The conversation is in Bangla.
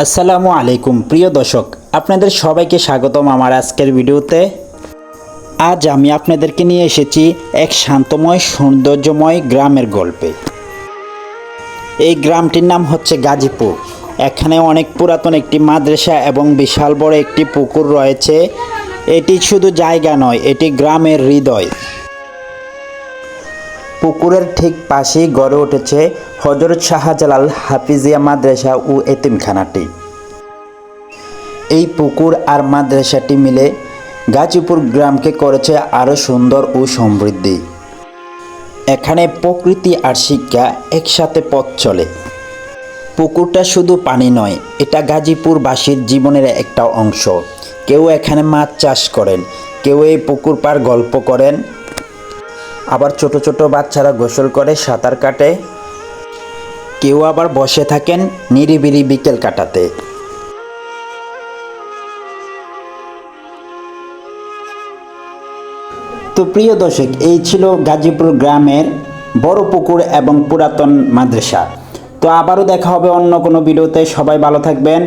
আসসালামু আলাইকুম, প্রিয় দর্শক, আপনাদের সবাইকে স্বাগতম আমার আজকের ভিডিওতে। আজ আমি আপনাদেরকে নিয়ে এসেছি এক শান্তময়, সৌন্দর্যময় গ্রামের গল্পে। এই গ্রামটির নাম হচ্ছে গাজীপুর। এখানে অনেক পুরাতন একটি মাদ্রাসা এবং বিশাল বড় একটি পুকুর রয়েছে। এটি শুধু জায়গা নয়, এটি গ্রামের হৃদয়। পুকুরের ঠিক পাশেই গড়ে উঠেছে হজরত শাহজালাল হাফিজিয়া মাদ্রাসা ও এতিমখানাটি। এই পুকুর আর মাদ্রাসাটি মিলে গাজীপুর গ্রামকে করেছে আরও সুন্দর ও সমৃদ্ধি। এখানে প্রকৃতি আর শিক্ষা একসাথে পথ চলে। পুকুরটা শুধু পানি নয়, এটা গাজীপুরবাসীর জীবনের একটা অংশ। কেউ এখানে মাছ চাষ করেন, কেউ এই পুকুর পার গল্প করেন আবার ছোট ছোট বাচ্চারা গোসল করে সাঁতার কাটে। কেউ আবার বসে থাকেন নিরিবিলি বিকেল কাটাতে। তো প্রিয় দর্শক, এই ছিল গাজীপুর গ্রামের বড় পুকুর এবং পুরাতন মাদ্রাসা। তো আবারও দেখা হবে অন্য কোনো ভিডিওতে। সবাই ভালো থাকবেন।